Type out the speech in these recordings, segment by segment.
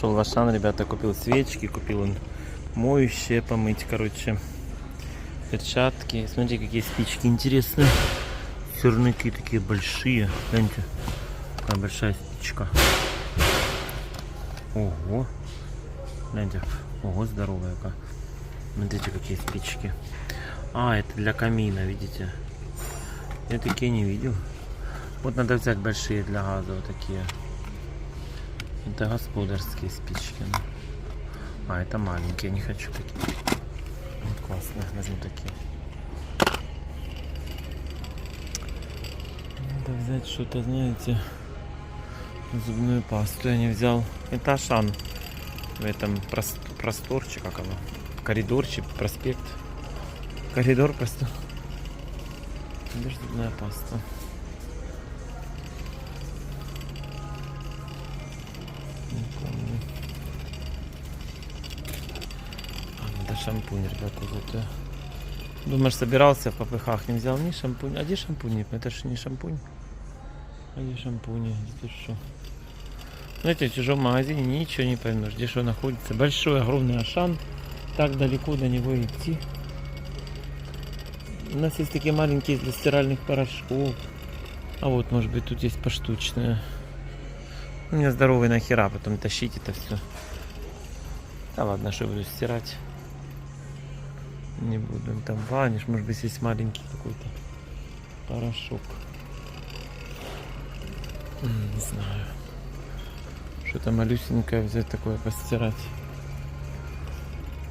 Шел в Ашан, ребята, купил свечки, купил он моющее помыть, короче, перчатки. Смотрите, какие спички интересные. Сырники такие большие. Гляньте, какая большая спичка. Ого. Гляньте, ого, здоровая какая. Смотрите, какие спички. А, это для камина, видите? Я такие не видел. Вот надо взять большие для газа, вот такие. Это господарские спички. А, это маленькие, я не хочу такие. Вот классные, возьму такие. Надо взять что-то, знаете, зубную пасту я не взял. Это Ашан. В этом прос- просторчик, как оно? Коридорчик, проспект. Коридор просто. Где зубная паста? Шампунь, ребята, я. Думаешь, собирался в попыхах, не взял ни шампунь. А где шампунь? Это же не шампунь. А где шампунь? Где что? Знаете, в чужом магазине ничего не поймешь, где что находится. Большой, огромный Ашан. Так далеко до него идти. У нас есть такие маленькие для стиральных порошков. А вот, может быть, тут есть поштучные. У меня здоровый нахера потом тащить это все. Да ладно, что буду стирать. Не буду. Там ваниш, может быть, есть маленький какой-то порошок. Не знаю. Что-то малюсенькое взять такое постирать.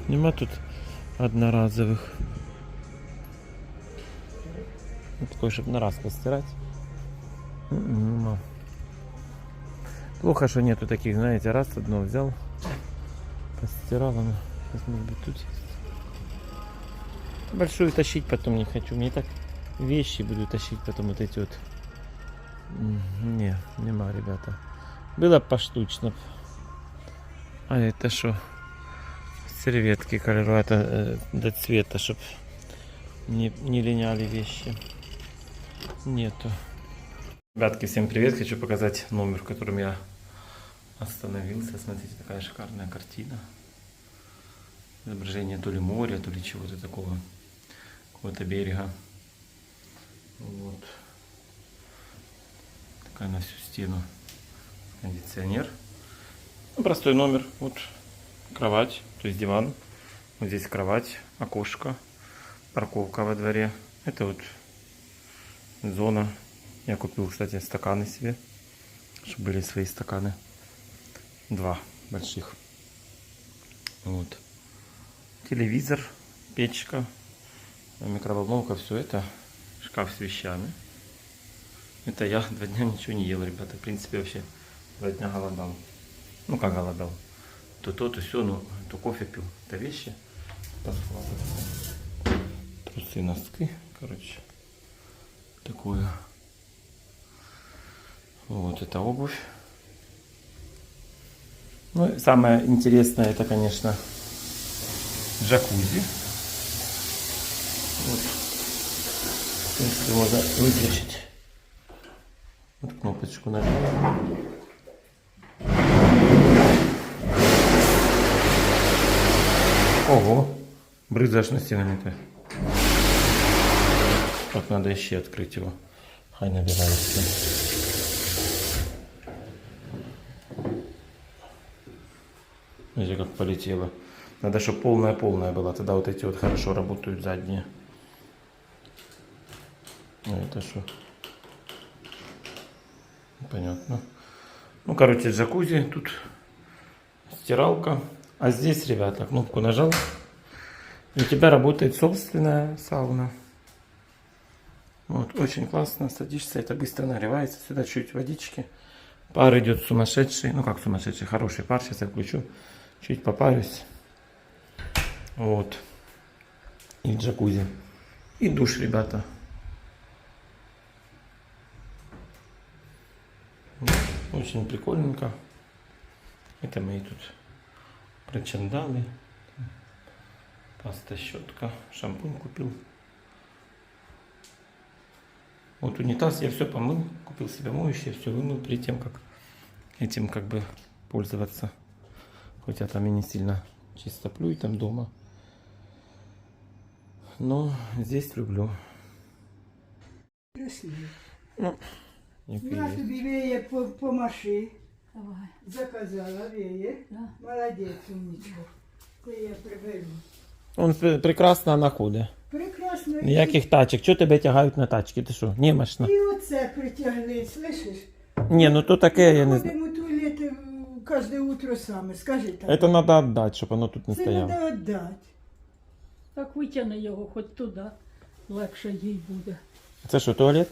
Нема тут одноразовых. Ну, такой, чтобы на раз постирать. Нема. Плохо, что нету таких, знаете, раз одно взял, постирал, оно. Сейчас, может быть, тут есть. Большую тащить потом не хочу. Мне так вещи буду тащить потом вот эти вот. Не, нема, ребята. Было поштучно. А это что? Серветки кольору, это э, до цвета, чтоб не, не линяли вещи. Нету. Ребятки, всем привет! Хочу показать номер, в котором я остановился. Смотрите, такая шикарная картина. Изображение то ли моря, то ли чего-то такого. Какого-то берега. Вот. Такая на всю стену кондиционер. Ну, простой номер. Вот кровать, то есть диван. Вот здесь кровать, окошко, парковка во дворе. Это вот зона. Я купил, кстати, стаканы себе, чтобы были свои стаканы. Два больших. Вот. Телевизор, печка, микроволновка, все это. Шкаф с вещами. Это я два дня ничего не ел, ребята. В принципе, вообще два дня голодал. Ну, как голодал. То то, то все, ну, то кофе пил. Это вещи. Трусы, носки, короче. Такое. Вот это обувь. Ну, самое интересное, это, конечно, джакузи. Вот. В принципе, можно выключить. Вот кнопочку нажал. Ого, брызжешь на стенами-то. Так, надо еще открыть его. Хай набирается. Видите, как полетело. Надо, чтобы полная-полная была. Тогда вот эти вот хорошо работают задние. А это что? Понятно. Ну, короче, джакузи. Тут стиралка. А здесь, ребята, кнопку нажал. И у тебя работает собственная сауна. Вот, очень классно. Садишься, это быстро нагревается. Сюда чуть водички. Пар идет сумасшедший. Ну, как сумасшедший, хороший пар. Сейчас я включу. Чуть попарюсь. Вот. И джакузи. И душ, ребята. Очень прикольненько. Это мои тут причандалы. Паста щетка. Шампунь купил. Вот унитаз я все помыл. Купил себе моющее, все вымыл перед тем, как этим как бы пользоваться. Хотя там и не сильно чистоплю и там дома. Но здесь люблю. Красиво. Як і На є. тобі веє по, помаши. Давай. Заказала веє. Да. Молодець, умничка. Це я приберу. Он пр- прекрасно находить. Прекрасно. Ніяких тачок. Чого тебе тягають на тачки? Ти що, німашна? І оце притягли, слышиш? Ні, ну то таке я не знаю. Ходимо туалет е, кожне утро саме, скажи так. Це треба віддати, щоб воно тут не Це стояло. треба віддати. Так витягни його хоч туди. Легше їй буде. Це що, туалет?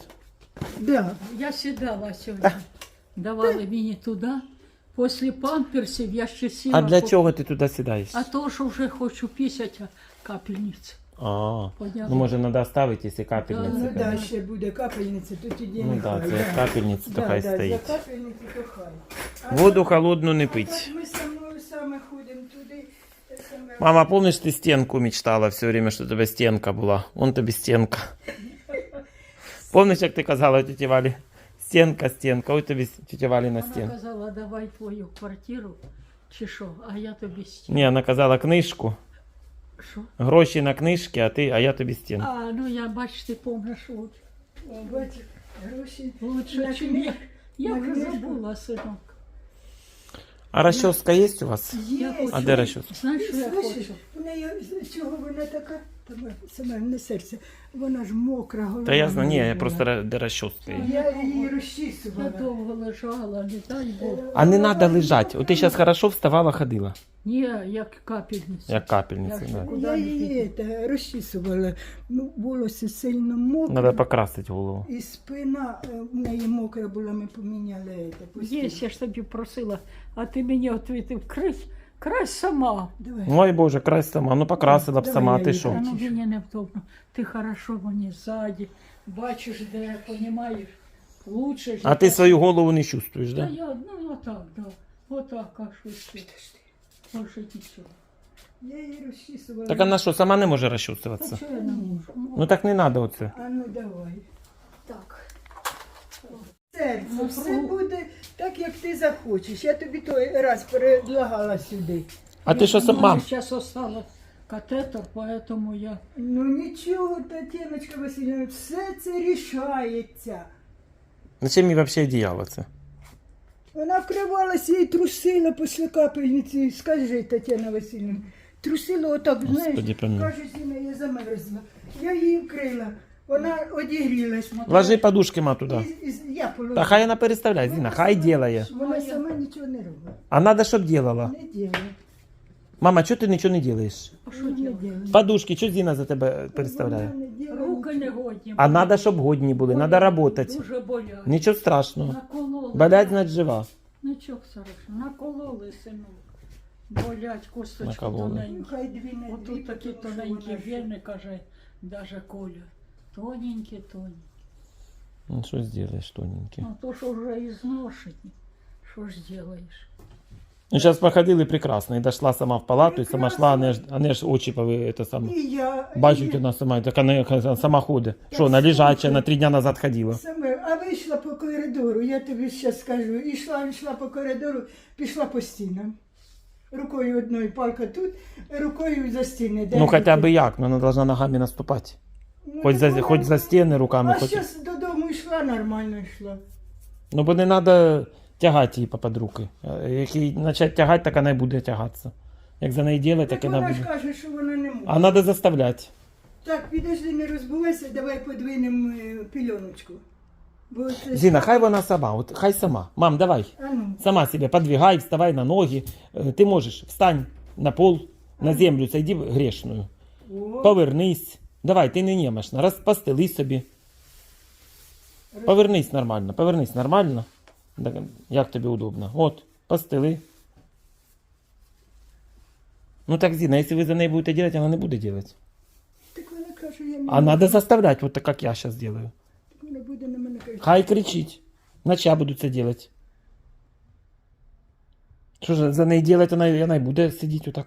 Да. Я сідала сьогодні. Давали мені туди. Після памперсів я ще сіла. А для по- чого ти туди сідаєш? А то, що вже хочу пісять, а капельницю. А, Понятно. ну може треба ставити, якщо Ну капельниця. Да, да, конечно. ще буде капельниця, то тоді Ну нехай. так, це як капельниця, то Да, хай да, стоїть. За капельницю то хай. А Воду холодну не так пить. Ми саме, саме ходимо туди. те саме. Мама, помнишь, ты стенку мечтала все время, что у тебя стенка была? Вон тобі стенка. Помнишь, як ти казала тіті Валі? Стенка, стенка, ой тобі тітя Валі на Вона стінку. казала, давай твою квартиру, чи що, а я тобі стіну. Ні, вона казала книжку, Що? гроші на книжки, а ти, а я тобі стінку. А, ну я бач, ти помниш, от. О, Бачиш, гроші. Лучше, На чим книг- я. Я на вже книжку. забула, синок. А розчоска є у вас? Є. хочу. А де розчоска? Знаєш, що я Слышиш, хочу? в неї з чого вона така? Саме, саме не серце. Вона ж мокра, голова. Та я знаю, ні, я просто ра- де розчоска. Я її Я розчісувала. довго лежала, не дай Бог. А не треба лежати. От ти зараз хорошо вставала, ходила. Ні, як капельниця. Як капельниця, Я да. Я її це, розчісувала. Ну, волосся сильно мокре. Треба покрасити голову. І спина е, в неї мокра була, ми поміняли це. Є, я ж тобі просила, а ти мені відповів, крий, край сама. Давай. Ой Боже, крась сама. Ну покрасила б Давай сама, я ти її що? Ну мені невдобно. Ти хорошо мені ззаді, бачиш, де, понімаєш, лучше ж. А ти свою голову не чувствуєш, Та да? я, ну отак, да. Отак, а що ще? Більше нічого. Я її розчісувала. Так вона що, сама не може Та розчувствуватися? чого я не можу? Ну так не треба оце. А ну давай. Так. Серце, Ну, все буде так, як ти захочеш. Я тобі той раз предлагала сюди. А ти що сам- мам? Зараз осталось катетер, поэтому я... Ну нічого, Тетяночка Васильівна, все це рішається. Зачем мені взагалі одіяло це? Вона вкривалася і трусила після капельниці. Скажи, Тетяна Васильівна, трусила отак, Господи, знаєш, помилуй. каже, Зіна, я замерзла. Я її вкрила, вона одігрілась. Ложи подушки, ма, туди. І- і- я положила. Та хай вона переставляє, Зіна, хай делає. Вона сама нічого не робить. А треба, щоб делала. Не ділає. Мама, чого ти нічого не делаєш? А що Вона не делать? ділає. Подушки, що Зіна за тебе переставляє? Вона не ділає Руки не нічого. годні. А треба, щоб годні були, треба працювати. Дуже болять. Нічого страшного. Накололи. Болять, значить жива. Нічого страшного. Накололи, синок. Болять косточки Накололи. Ну, тоненькі. хай дві не дві, Отут такі тому що тоненькі вона ж- вени, каже, даже Коля. Тоненькі, тоненькі. Ну що зробиш, тоненький. Ну то, що вже і зношені. Що ж зробиш? Ну, зараз походили прекрасно. І дійшла сама в палату, і сама йшла, а не ж, а не ж очі пови, це саме. І я. Бачить і вона сама, так вона сама ходить. Що, на лежаче, на три дня назад ходила. Саме, а вийшла по коридору, я тобі зараз скажу. Ішла, йшла по коридору, пішла по стінам. Рукою одною палка тут, рукою за стіни. Ну хоча б як, ну вона повинна ногами наступати. Ну, Хоч за, хоч за стіни руками, А хоч. зараз додому йшла, нормально йшла. Ну бо не треба тягати її попід руки. Е, Як її почати тягати, так вона й буде тягатися. Як за неї робити, так Так вона вона ж каже, що вона не може. А треба заставляти. Так, підожди, не розбувайся, давай подвинемо е, пільоночку. Бо це... Зіна, хай вона сама, от хай сама. Мам, давай. А ну, Сама себе подвигай, вставай на ноги. Е, Ти можеш, встань на пол, на землю, зайди грешною. о, Повернись. Давай, ти не немощна. Розпастили собі. Повернись нормально, повернись нормально. Так, Як тобі удобно. От, постели. Ну так, Зіна, якщо ви за нею будете робити, вона не буде робити. так вона каже, я не А треба заставляти, вот так, як я зараз роблю. Вона буде на мене кричати. Хай кричить. Наче я буду це робити. Що ж за неї робити, вона, вона й буде сидіти отак.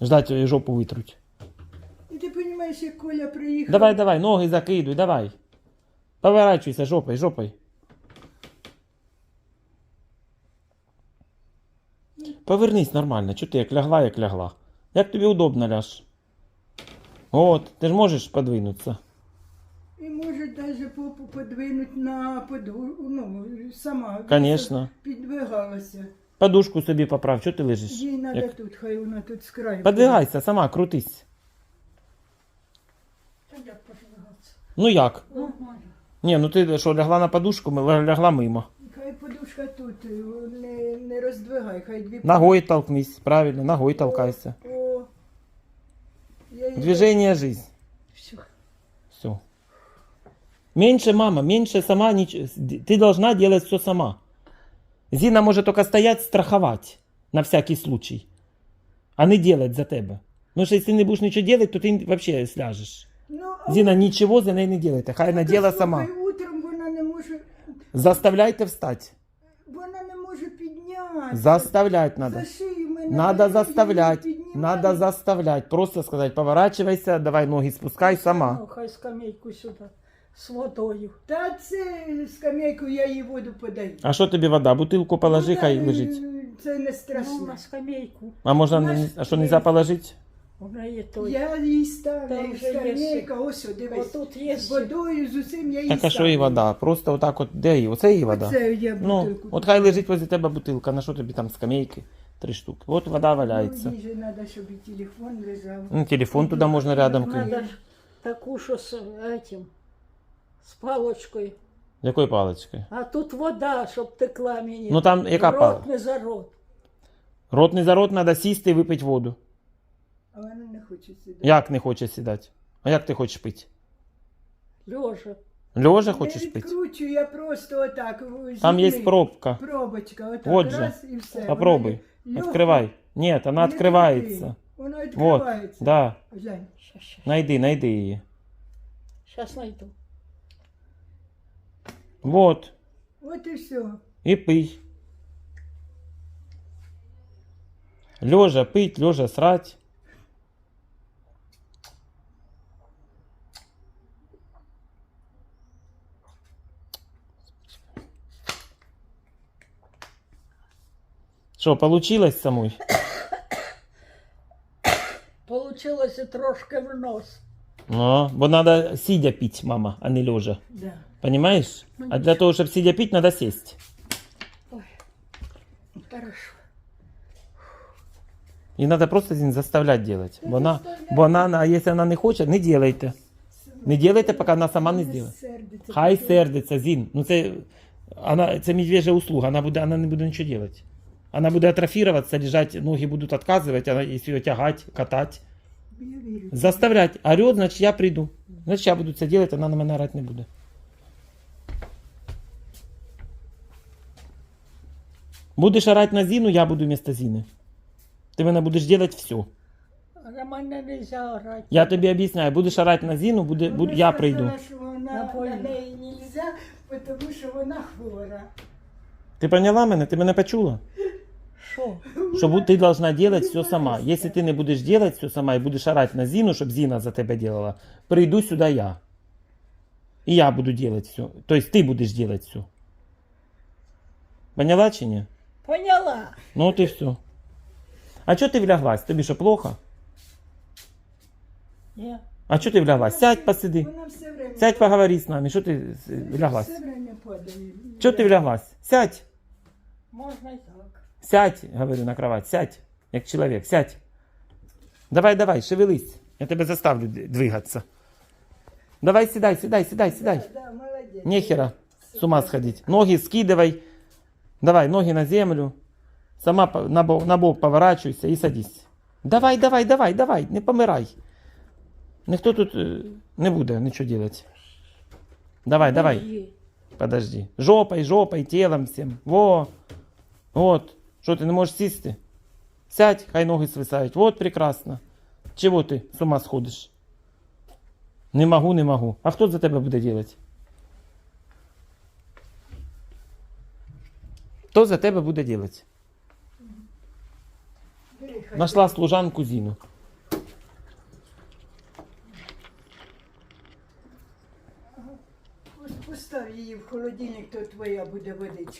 Ждать її жопу витруть. Як Коля приїхав. Давай, давай, ноги закидуй, давай. Поворачивайся жопой, жопой. Повернись нормально. Чого ти як лягла, як лягла? Як тобі удобно ляж? От, ти ж можеш подвинутися. І може навіть попу подвинуть на поду, ну, сама. Конечно. Підвигалася. Подушку собі поправ, чого ти лежиш? Їй треба Як- тут, хай вона тут з краю. Подвигайся, сама, крутись. Як поживатися? Ну як? Нормально. Ні, ну ти що, лягла на подушку, ми лягла мимо. Хай подушка тут, не, не роздвигай, хай дві Ногой толкнись, правильно, ногой толкайся. О, я їй- Движение жизнь. Все. Все. Меньше, мама, меньше сама, нич... ты должна делать все сама. Зина может только стоять, страховать на всякий случай, а не делать за тебе. Потому что если не будешь ничего делать, то ты вообще сляжешь. Ну, а Зина ничего за неї не делайте, хай вона Та діла слухай, сама. Утром вона не може, Заставляйте встать. вона не може піднятися. Заставлять надо. За шию мене Надо її заставлять. піднімають. Надо заставлять. Просто сказать, поворачивайся, давай ноги спускай сама. Ну, хай скамейку сюди з водою. Та це скамейку, я їй воду подаю. А що тобі вода? Бутилку положи, Ну, хай та, лежить. е, Це не Ну, страшно. на скамейку. А можна, Наш- не- а що, нельзя положить? Вона є той. Я їй ставлю Там же є скамейка, ось, о, дивись. Отут є. З водою, з усім я їй Так а що її ставлю. вода? Просто отак от, де її? Оце її вода? Оце я Ну, бутилку. от хай лежить возле тебе бутилка, на що тобі там скамейки? Три штуки. От вода валяється. Ну, їй же треба, щоб і телефон лежав. Ну, телефон туди можна рядом кинути. Надо ж таку, що з этим, з палочкою. Якою паличкою? А тут вода, щоб текла мені. Ну там яка рот паличка? не за рот. Рот не за рот, треба сісти і випити воду. А вона не хоче сідати. Як не хоче сідати? А як ти хочеш пити? Льожа. Льожа Не хочеш пити? відкручую, я просто отак. Там є зубний. пробка. Пробочка, отак Вот же. раз і все. Попробуй. Вона легко. Открывай. Нет, она Не открывается. крути. Вона Вот, відкривається. да. Глянь. Щас, щас, Найди, найди її. щас найду. Вот. От і все. І пий. Лежа пить, лежа срать. Що, получилось самой? Получилося трошки в нос. Ну, бо надо сидя пить, мама, а не лежа. Да. Понимаешь? А для того, чтобы сидя пить, надо сесть. Ой. Хорошо. И надо просто Зин, заставлять делать. Бо она, бо она, а если она не хочет, не делайте. Не делайте, пока она сама не сделает. Хай Таке. сердиться, Зін. Ну це, вона, це медвежья услуга, вона, буде, вона не буде нічого делать. Вона буде атрофироваться, лежать, ноги будут отказывать, она, если ее тягать, катать. Я вірю. Заставлять. Орет, значит я приду. Значит я буду це делать, вона на мене орать не буде. Будеш орать на Зіну, я буду вместо Зіни. Ти мене будеш делать все. А на мене не можна орати. Я тобі об'ясняю, будеш орать на Зіну, буде, буд, я Вона прийду. сказала, що вона, На на, війну. неї не можна, тому що вона хвора. Ти поняла мене? Ти мене почула? Що? Що бу- ти должна делать все сама. Якщо ти не будеш делать все сама і будеш орать на Зіну, щоб Зіна за тебе делала, прийду сюди я. І я буду делать все. Тобто ти будеш делать все. Поняла чи ні? Поняла. Ну от і все. А чого ти вляглась? Тобі що плохо? Ні. А чого ти вляглась? Сядь, посиди. Вона все время, Сядь, поговори з нами. Що ти е, вляглась? все время падає. Чого ти вляглась? Сядь. Можна і так. Сядь, говорю, на кровать, сядь, як чоловік, сядь. Давай, давай, шевелись. Я тебе заставлю д- двигаться. Давай, сідай, сідай, сідай, сідай. Да, да, молодець. Нехера с ума сходить. Ноги скидывай. Давай, ноги на землю. Сама по- на бок, на бок поворачивайся и садись. Давай, давай, давай, давай, не помирай. Ніхто тут е, не буде нічого делать. Давай, давай. Подожди. Подожди. Жопой, жопой, телом всем. Во. Вот. Що ти не можеш сісти? Сядь, хай ноги свисають. Вот прекрасно. Чего ти з ума сходиш? Не могу, не могу. А хто за тебе буде делать? Хто за тебе буде? Бери. Нашла служанку Зіну. Постав її в холодильник, то твоя буде водичка.